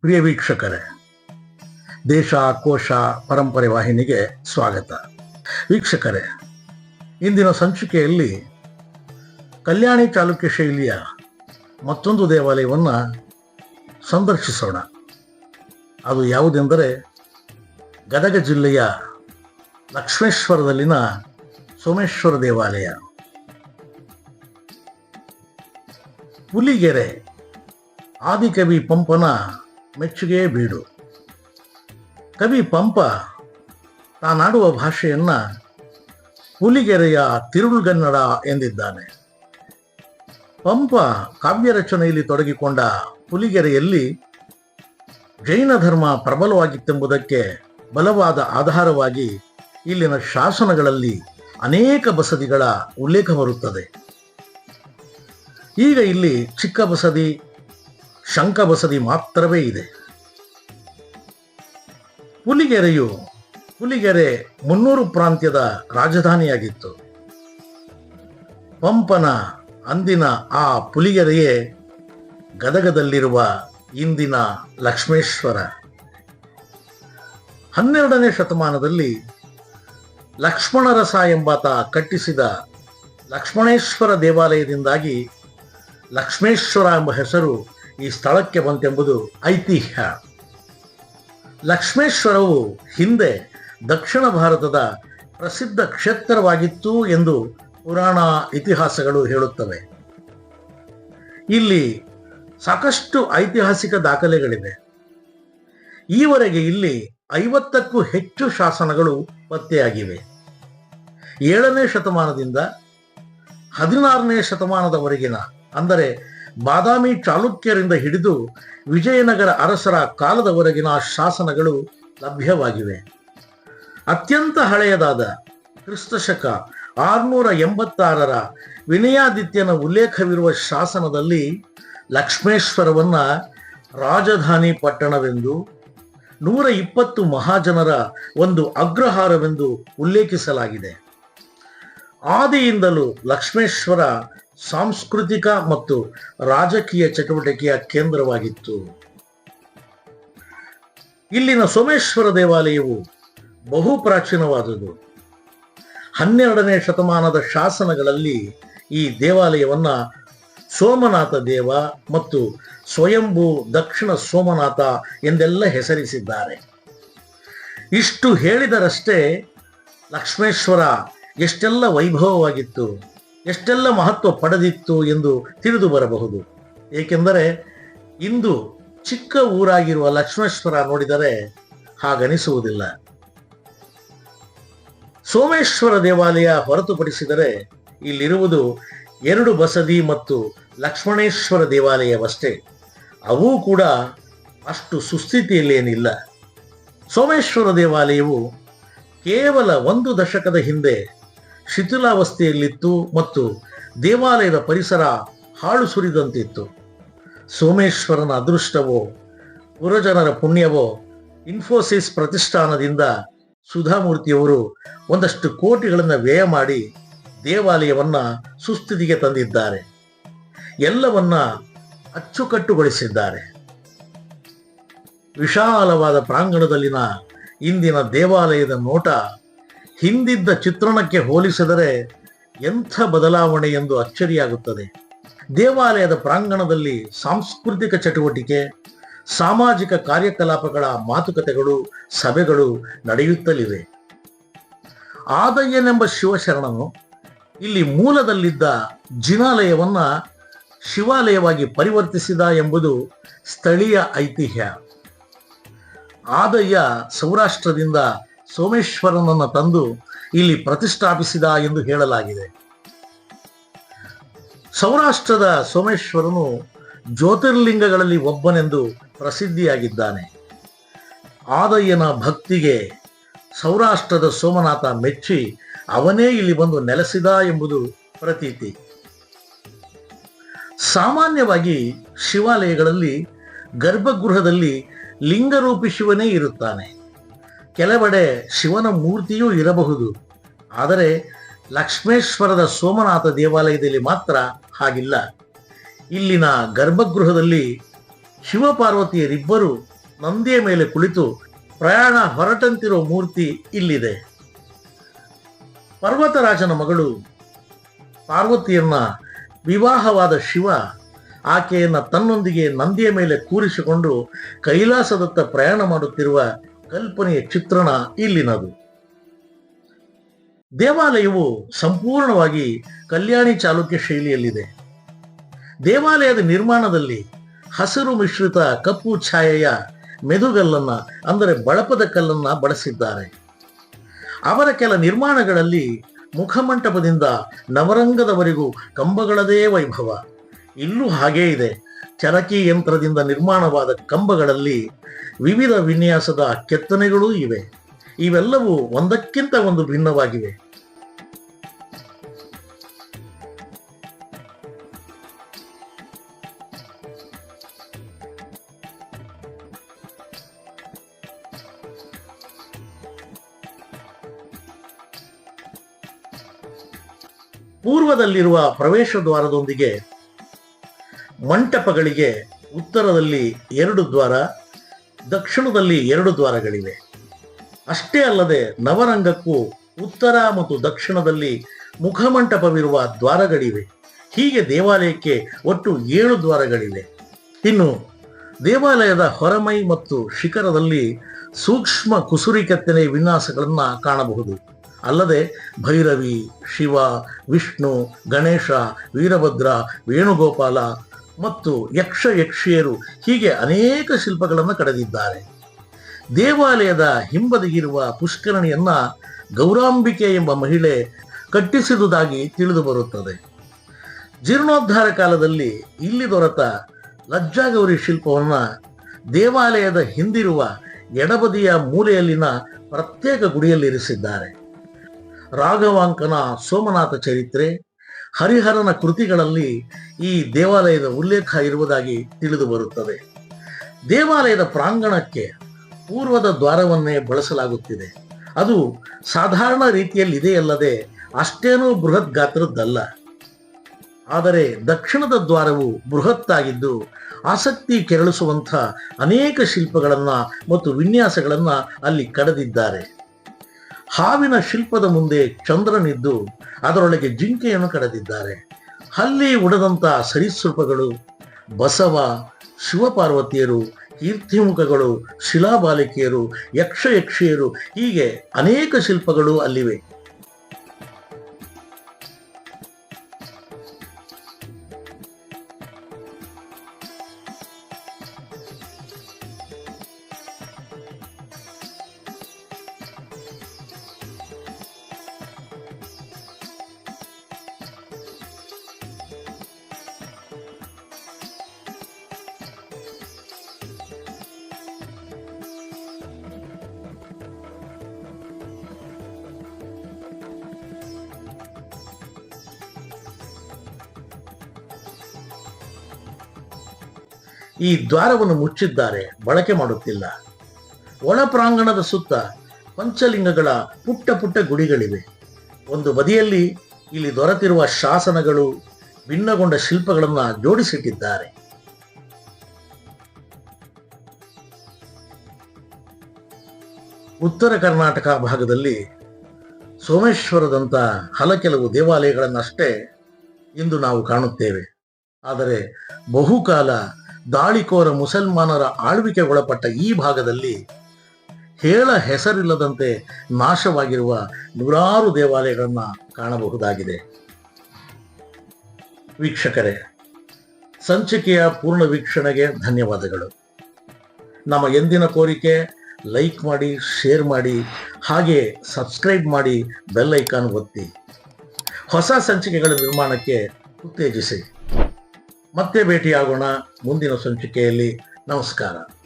ಪ್ರಿಯ ವೀಕ್ಷಕರೇ, ದೇಶ, ಕೋಶ, ಪರಂಪರೆ ವಾಹಿನಿಗೆ ಸ್ವಾಗತ. ವೀಕ್ಷಕರೇ, ಇಂದಿನ ಸಂಚಿಕೆಯಲ್ಲಿ ಕಲ್ಯಾಣಿ ಚಾಲುಕ್ಯ ಶೈಲಿಯ ಮತ್ತೊಂದು ದೇವಾಲಯವನ್ನು ಸಂದರ್ಶಿಸೋಣ. ಅದು ಯಾವುದೆಂದರೆ ಗದಗ ಜಿಲ್ಲೆಯ ಲಕ್ಷ್ಮೇಶ್ವರದಲ್ಲಿನ ಸೋಮೇಶ್ವರ ದೇವಾಲಯ. ಹುಲಿಗೆರೆ, ಆದಿಕವಿ ಪಂಪನ ಮೆಚ್ಚುಗೆ ಬೀಡು. ಕವಿ ಪಂಪ ತಾನಾಡುವ ಭಾಷೆಯನ್ನ ಹುಲಿಗೆರೆಯ ತಿರುಳುಗನ್ನಡ ಎಂದಿದ್ದಾನೆ. ಪಂಪ ಕಾವ್ಯ ರಚನೆಯಲ್ಲಿ ತೊಡಗಿಕೊಂಡ ಹುಲಿಗೆರೆಯಲ್ಲಿ ಜೈನ ಧರ್ಮ ಪ್ರಬಲವಾಗಿತ್ತೆಂಬುದಕ್ಕೆ ಬಲವಾದ ಆಧಾರವಾಗಿ ಇಲ್ಲಿನ ಶಾಸನಗಳಲ್ಲಿ ಅನೇಕ ಬಸದಿಗಳ ಉಲ್ಲೇಖ ಬರುತ್ತದೆ. ಈಗ ಇಲ್ಲಿ ಚಿಕ್ಕ ಬಸದಿ ಶಂಕ ಬಸದಿ ಮಾತ್ರವೇ ಇದೆ. ಹುಲಿಗೆರೆಯು ಹುಲಿಗೆರೆ ಮುನ್ನೂರು ಪ್ರಾಂತ್ಯದ ರಾಜಧಾನಿಯಾಗಿತ್ತು. ಪಂಪನ ಅಂದಿನ ಆ ಪುಲಿಗೆರೆಯೇ ಗದಗದಲ್ಲಿರುವ ಇಂದಿನ ಲಕ್ಷ್ಮೇಶ್ವರ. ಹನ್ನೆರಡನೇ ಶತಮಾನದಲ್ಲಿ ಲಕ್ಷ್ಮಣರಸ ಎಂಬಾತ ಕಟ್ಟಿಸಿದ ಲಕ್ಷ್ಮಣೇಶ್ವರ ದೇವಾಲಯದಿಂದಾಗಿ ಲಕ್ಷ್ಮೇಶ್ವರ ಎಂಬ ಹೆಸರು ಈ ಸ್ಥಳಕ್ಕೆ ಬಂತೆಂಬುದು ಐತಿಹ್ಯ. ಲಕ್ಷ್ಮೇಶ್ವರವು ಹಿಂದೆ ದಕ್ಷಿಣ ಭಾರತದ ಪ್ರಸಿದ್ಧ ಕ್ಷೇತ್ರವಾಗಿತ್ತು ಎಂದು ಪುರಾಣ ಇತಿಹಾಸಗಳು ಹೇಳುತ್ತವೆ. ಇಲ್ಲಿ ಸಾಕಷ್ಟು ಐತಿಹಾಸಿಕ ದಾಖಲೆಗಳಿವೆ. ಈವರೆಗೆ ಇಲ್ಲಿ ಐವತ್ತಕ್ಕೂ ಹೆಚ್ಚು ಶಾಸನಗಳು ಪತ್ತೆಯಾಗಿವೆ. ಏಳನೇ ಶತಮಾನದಿಂದ ಹದಿನಾರನೇ ಶತಮಾನದವರೆಗಿನ, ಅಂದರೆ ಬಾದಾಮಿ ಚಾಲುಕ್ಯರಿಂದ ಹಿಡಿದು ವಿಜಯನಗರ ಅರಸರ ಕಾಲದವರೆಗಿನ ಶಾಸನಗಳು ಲಭ್ಯವಾಗಿವೆ. ಅತ್ಯಂತ ಹಳೆಯದಾದ ಕ್ರಿಸ್ತಶಕ ಆರುನೂರ ಎಂಬತ್ತಾರರ ವಿನಯಾದಿತ್ಯನ ಉಲ್ಲೇಖವಿರುವ ಶಾಸನದಲ್ಲಿ ಲಕ್ಷ್ಮೇಶ್ವರವನ್ನ ರಾಜಧಾನಿ ಪಟ್ಟಣವೆಂದು, ನೂರ ಇಪ್ಪತ್ತು ಮಹಾಜನರ ಒಂದು ಅಗ್ರಹಾರವೆಂದು ಉಲ್ಲೇಖಿಸಲಾಗಿದೆ. ಆದಿಯಿಂದಲೂ ಲಕ್ಷ್ಮೇಶ್ವರ ಸಾಂಸ್ಕೃತಿಕ ಮತ್ತು ರಾಜಕೀಯ ಚಟುವಟಿಕೆಯ ಕೇಂದ್ರವಾಗಿತ್ತು. ಇಲ್ಲಿನ ಸೋಮೇಶ್ವರ ದೇವಾಲಯವು ಬಹು ಪ್ರಾಚೀನವಾದುದು. ಹನ್ನೆರಡನೇ ಶತಮಾನದ ಶಾಸನಗಳಲ್ಲಿ ಈ ದೇವಾಲಯವನ್ನ ಸೋಮನಾಥ ದೇವ ಮತ್ತು ಸ್ವಯಂಭು ದಕ್ಷಿಣ ಸೋಮನಾಥ ಎಂದೆಲ್ಲ ಹೆಸರಿಸಿದ್ದಾರೆ. ಇಷ್ಟು ಹೇಳಿದರಷ್ಟೇ ಲಕ್ಷ್ಮೇಶ್ವರ ಎಷ್ಟೆಲ್ಲ ವೈಭವವಾಗಿತ್ತು. ಎಷ್ಟೆಲ್ಲ ಮಹತ್ವ ಪಡೆದಿತ್ತು ಎಂದು ತಿಳಿದು ಬರಬಹುದು. ಏಕೆಂದರೆ ಇಂದು ಚಿಕ್ಕ ಊರಾಗಿರುವ ಲಕ್ಷ್ಮೇಶ್ವರ ನೋಡಿದರೆ ಹಾಗನಿಸುವುದಿಲ್ಲ. ಸೋಮೇಶ್ವರ ದೇವಾಲಯ ಹೊರತುಪಡಿಸಿದರೆ ಇಲ್ಲಿರುವುದು ಎರಡು ಬಸದಿ ಮತ್ತು ಲಕ್ಷ್ಮಣೇಶ್ವರ ದೇವಾಲಯವಷ್ಟೇ. ಅವೂ ಕೂಡ ಅಷ್ಟು ಸುಸ್ಥಿತಿಯಲ್ಲೇನಿಲ್ಲ. ಸೋಮೇಶ್ವರ ದೇವಾಲಯವು ಕೇವಲ ಒಂದು ದಶಕದ ಹಿಂದೆ ಶಿಥಿಲಾವಸ್ಥೆಯಲ್ಲಿತ್ತು ಮತ್ತು ದೇವಾಲಯದ ಪರಿಸರ ಹಾಳು ಸುರಿದಂತಿತ್ತು. ಸೋಮೇಶ್ವರನ ಅದೃಷ್ಟವೋ, ಪುರಜನರ ಪುಣ್ಯವೋ, ಇನ್ಫೋಸಿಸ್ ಪ್ರತಿಷ್ಠಾನದಿಂದ ಸುಧಾಮೂರ್ತಿಯವರು ಒಂದಷ್ಟು ಕೋಟಿಗಳನ್ನು ವ್ಯಯ ಮಾಡಿ ದೇವಾಲಯವನ್ನ ಸುಸ್ಥಿತಿಗೆ ತಂದಿದ್ದಾರೆ. ಎಲ್ಲವನ್ನ ಅಚ್ಚುಕಟ್ಟುಗೊಳಿಸಿದ್ದಾರೆ. ವಿಶಾಲವಾದ ಪ್ರಾಂಗಣದಲ್ಲಿನ ಇಂದಿನ ದೇವಾಲಯದ ನೋಟ ಹಿಂದಿದ್ದ ಚಿತ್ರಣಕ್ಕೆ ಹೋಲಿಸಿದರೆ ಎಂಥ ಬದಲಾವಣೆ ಎಂದು ಅಚ್ಚರಿಯಾಗುತ್ತದೆ. ದೇವಾಲಯದ ಪ್ರಾಂಗಣದಲ್ಲಿ ಸಾಂಸ್ಕೃತಿಕ ಚಟುವಟಿಕೆ, ಸಾಮಾಜಿಕ ಕಾರ್ಯಕಲಾಪಗಳ ಮಾತುಕತೆಗಳು, ಸಭೆಗಳು ನಡೆಯುತ್ತಲಿವೆ. ಆದಯ್ಯನೆಂಬ ಶಿವಶರಣನು ಇಲ್ಲಿ ಮೂಲದಲ್ಲಿದ್ದ ಜಿನಾಲಯವನ್ನ ಶಿವಾಲಯವಾಗಿ ಪರಿವರ್ತಿಸಿದ ಎಂಬುದು ಸ್ಥಳೀಯ ಐತಿಹ್ಯ. ಆದಯ್ಯ ಸೌರಾಷ್ಟ್ರದಿಂದ ಸೋಮೇಶ್ವರನನ್ನು ತಂದು ಇಲ್ಲಿ ಪ್ರತಿಷ್ಠಾಪಿಸಿದ ಎಂದು ಹೇಳಲಾಗಿದೆ. ಸೌರಾಷ್ಟ್ರದ ಸೋಮೇಶ್ವರನು ಜ್ಯೋತಿರ್ಲಿಂಗಗಳಲ್ಲಿ ಒಬ್ಬನೆಂದು ಪ್ರಸಿದ್ಧಿಯಾಗಿದ್ದಾನೆ. ಆದಯ್ಯನ ಭಕ್ತಿಗೆ ಸೌರಾಷ್ಟ್ರದ ಸೋಮನಾಥ ಮೆಚ್ಚಿ ಅವನೇ ಇಲ್ಲಿ ಬಂದು ನೆಲೆಸಿದ ಎಂಬುದು ಪ್ರತೀತಿ. ಸಾಮಾನ್ಯವಾಗಿ ಶಿವಾಲಯಗಳಲ್ಲಿ ಗರ್ಭಗೃಹದಲ್ಲಿ ಲಿಂಗರೂಪಿ ಶಿವನೇ ಇರುತ್ತಾನೆ. ಕೆಲವೆಡೆ ಶಿವನ ಮೂರ್ತಿಯೂ ಇರಬಹುದು. ಆದರೆ ಲಕ್ಷ್ಮೇಶ್ವರದ ಸೋಮನಾಥ ದೇವಾಲಯದಲ್ಲಿ ಮಾತ್ರ ಹಾಗಿಲ್ಲ. ಇಲ್ಲಿನ ಗರ್ಭಗೃಹದಲ್ಲಿ ಶಿವಪಾರ್ವತಿಯರಿಬ್ಬರು ನಂದಿಯ ಮೇಲೆ ಕುಳಿತು ಪ್ರಯಾಣ ಹೊರಟಂತಿರೋ ಮೂರ್ತಿ ಇಲ್ಲಿದೆ. ಪರ್ವತರಾಜನ ಮಗಳು ಪಾರ್ವತಿಯನ್ನ ವಿವಾಹವಾದ ಶಿವ ಆಕೆಯನ್ನ ತನ್ನೊಂದಿಗೆ ನಂದಿಯ ಮೇಲೆ ಕೂರಿಸಿಕೊಂಡು ಕೈಲಾಸದತ್ತ ಪ್ರಯಾಣ ಮಾಡುತ್ತಿರುವ ಕಲ್ಪನೆಯ ಚಿತ್ರಣ ಇಲ್ಲಿನದು. ದೇವಾಲಯವು ಸಂಪೂರ್ಣವಾಗಿ ಕಲ್ಯಾಣಿ ಚಾಲುಕ್ಯ ಶೈಲಿಯಲ್ಲಿದೆ. ದೇವಾಲಯದ ನಿರ್ಮಾಣದಲ್ಲಿ ಹಸಿರು ಮಿಶ್ರಿತ ಕಪ್ಪು ಛಾಯೆಯ ಮೆದುಗಲ್ಲನ್ನ, ಅಂದರೆ ಬಳಪದ ಕಲ್ಲನ್ನ ಬಳಸಿದ್ದಾರೆ. ಅವರ ಕೆಲ ನಿರ್ಮಾಣಗಳಲ್ಲಿ ಮುಖಮಂಟಪದಿಂದ ನವರಂಗದವರೆಗೂ ಕಂಬಗಳದೇ ವೈಭವ. ಇಲ್ಲೂ ಹಾಗೇ ಇದೆ. ಚರಕಿ ಯಂತ್ರದಿಂದ ನಿರ್ಮಾಣವಾದ ಕಂಬಗಳಲ್ಲಿ ವಿವಿಧ ವಿನ್ಯಾಸದ ಕೆತ್ತನೆಗಳೂ ಇವೆ. ಇವೆಲ್ಲವೂ ಒಂದಕ್ಕಿಂತ ಒಂದು ಭಿನ್ನವಾಗಿವೆ. ಪೂರ್ವದಲ್ಲಿರುವ ಪ್ರವೇಶ ದ್ವಾರದೊಂದಿಗೆ ಮಂಟಪಗಳಿಗೆ ಉತ್ತರದಲ್ಲಿ ಎರಡು ದ್ವಾರ, ದಕ್ಷಿಣದಲ್ಲಿ ಎರಡು ದ್ವಾರಗಳಿವೆ. ಅಷ್ಟೇ ಅಲ್ಲದೆ ನವರಂಗಕ್ಕೂ ಉತ್ತರ ಮತ್ತು ದಕ್ಷಿಣದಲ್ಲಿ ಮುಖಮಂಟಪವಿರುವ ದ್ವಾರಗಳಿವೆ. ಹೀಗೆ ದೇವಾಲಯಕ್ಕೆ ಒಟ್ಟು ಏಳು ದ್ವಾರಗಳಿವೆ. ಇನ್ನು ದೇವಾಲಯದ ಹೊರಮೈ ಮತ್ತು ಶಿಖರದಲ್ಲಿ ಸೂಕ್ಷ್ಮ ಕುಸುರಿ ಕೆತ್ತನೆ ವಿನ್ಯಾಸಗಳನ್ನು ಕಾಣಬಹುದು. ಅಲ್ಲದೆ ಭೈರವಿ, ಶಿವ, ವಿಷ್ಣು, ಗಣೇಶ, ವೀರಭದ್ರ, ವೇಣುಗೋಪಾಲ ಮತ್ತು ಯಕ್ಷ ಯಕ್ಷಿಯರು ಹೀಗೆ ಅನೇಕ ಶಿಲ್ಪಗಳನ್ನು ಕಡೆದಿದ್ದಾರೆ. ದೇವಾಲಯದ ಹಿಂಬದಿಗಿರುವ ಪುಷ್ಕರಣಿಯನ್ನ ಗೌರಾಂಬಿಕೆ ಎಂಬ ಮಹಿಳೆ ಕಟ್ಟಿಸಿದುದಾಗಿ ತಿಳಿದು ಬರುತ್ತದೆ. ಜೀರ್ಣೋದ್ಧಾರ ಕಾಲದಲ್ಲಿ ಇಲ್ಲಿ ದೊರೆತ ಲಜ್ಜಾಗೌರಿ ಶಿಲ್ಪವನ್ನ ದೇವಾಲಯದ ಹಿಂದಿರುವ ಎಡಬದಿಯ ಮೂಲೆಯಲ್ಲಿನ ಪ್ರತ್ಯೇಕ ಗುಡಿಯಲ್ಲಿರಿಸಿದ್ದಾರೆ. ರಾಘವಾಂಕನ ಸೋಮನಾಥ ಚರಿತ್ರೆ ಹರಿಹರನ ಕೃತಿಗಳಲ್ಲಿ ಈ ದೇವಾಲಯದ ಉಲ್ಲೇಖ ಇರುವುದಾಗಿ ತಿಳಿದು ಬರುತ್ತದೆ. ದೇವಾಲಯದ ಪ್ರಾಂಗಣಕ್ಕೆ ಪೂರ್ವದ ದ್ವಾರವನ್ನೇ ಬಳಸಲಾಗುತ್ತಿದೆ. ಅದು ಸಾಧಾರಣ ರೀತಿಯಲ್ಲಿದೆಯಲ್ಲದೆ ಅಷ್ಟೇನೂ ಬೃಹತ್ ಗಾತ್ರದ್ದಲ್ಲ. ಆದರೆ ದಕ್ಷಿಣದ ದ್ವಾರವು ಬೃಹತ್ತಾಗಿದ್ದು ಆಸಕ್ತಿ ಕೆರಳಿಸುವಂಥ ಅನೇಕ ಶಿಲ್ಪಗಳನ್ನು ಮತ್ತು ವಿನ್ಯಾಸಗಳನ್ನು ಅಲ್ಲಿ ಕಡೆದಿದ್ದಾರೆ. ಹಾವಿನ ಶಿಲ್ಪದ ಮುಂದೆ ಚಂದ್ರನಿದ್ದು ಅದರೊಳಗೆ ಜಿಂಕೆಯನ್ನು ಕಡೆದಿದ್ದಾರೆ. ಅಲ್ಲಿ ಉಡದಂತ ಸರೀಸೃಪಗಳು, ಬಸವ, ಶಿವಪಾರ್ವತಿಯರು, ಕೀರ್ತಿಮುಖಗಳು, ಶಿಲಾಬಾಲಿಕೆಯರು ಯಕ್ಷ ಯಕ್ಷಿಯರು ಹೀಗೆ ಅನೇಕ ಶಿಲ್ಪಗಳು ಅಲ್ಲಿವೆ. ಈ ದ್ವಾರವನ್ನು ಮುಚ್ಚಿದ್ದಾರೆ, ಬಳಕೆ ಮಾಡುತ್ತಿಲ್ಲ. ಒಳ ಪ್ರಾಂಗಣದ ಸುತ್ತ ಪಂಚಲಿಂಗಗಳ ಪುಟ್ಟ ಪುಟ್ಟ ಗುಡಿಗಳಿವೆ. ಒಂದು ಬದಿಯಲ್ಲಿ ಇಲ್ಲಿ ದೊರೆತಿರುವ ಶಾಸನಗಳು ಭಿನ್ನಗೊಂಡ ಶಿಲ್ಪಗಳನ್ನು ಜೋಡಿಸಿಟ್ಟಿದ್ದಾರೆ. ಉತ್ತರ ಕರ್ನಾಟಕ ಭಾಗದಲ್ಲಿ ಸೋಮೇಶ್ವರದಂಥ ಹಲ ಕೆಲವು ದೇವಾಲಯಗಳನ್ನಷ್ಟೇ ಇಂದು ನಾವು ಕಾಣುತ್ತೇವೆ. ಆದರೆ ಬಹುಕಾಲ ದಾಳಿಕೋರ ಮುಸಲ್ಮಾನರ ಆಳ್ವಿಕೆಗೊಳಪಟ್ಟ ಈ ಭಾಗದಲ್ಲಿ ಹೇಳ ಹೆಸರಿಲ್ಲದಂತೆ ನಾಶವಾಗಿರುವ ನೂರಾರು ದೇವಾಲಯಗಳನ್ನು ಕಾಣಬಹುದಾಗಿದೆ. ವೀಕ್ಷಕರೇ, ಸಂಚಿಕೆಯ ಪೂರ್ಣ ವೀಕ್ಷಣೆಗೆ ಧನ್ಯವಾದಗಳು. ನಮ್ಮ ಎಂದಿನ ಕೋರಿಕೆ, ಲೈಕ್ ಮಾಡಿ, ಶೇರ್ ಮಾಡಿ, ಹಾಗೆ ಸಬ್ಸ್ಕ್ರೈಬ್ ಮಾಡಿ ಬೆಲ್ ಐಕಾನ್ ಒತ್ತಿ. ಹೊಸ ಸಂಚಿಕೆಗಳ ನಿರ್ಮಾಣಕ್ಕೆ ಉತ್ತೇಜಿಸಿ. ಮತ್ತೆ ಭೇಟಿಯಾಗೋಣ ಮುಂದಿನ ಸಂಚಿಕೆಯಲ್ಲಿ. ನಮಸ್ಕಾರ.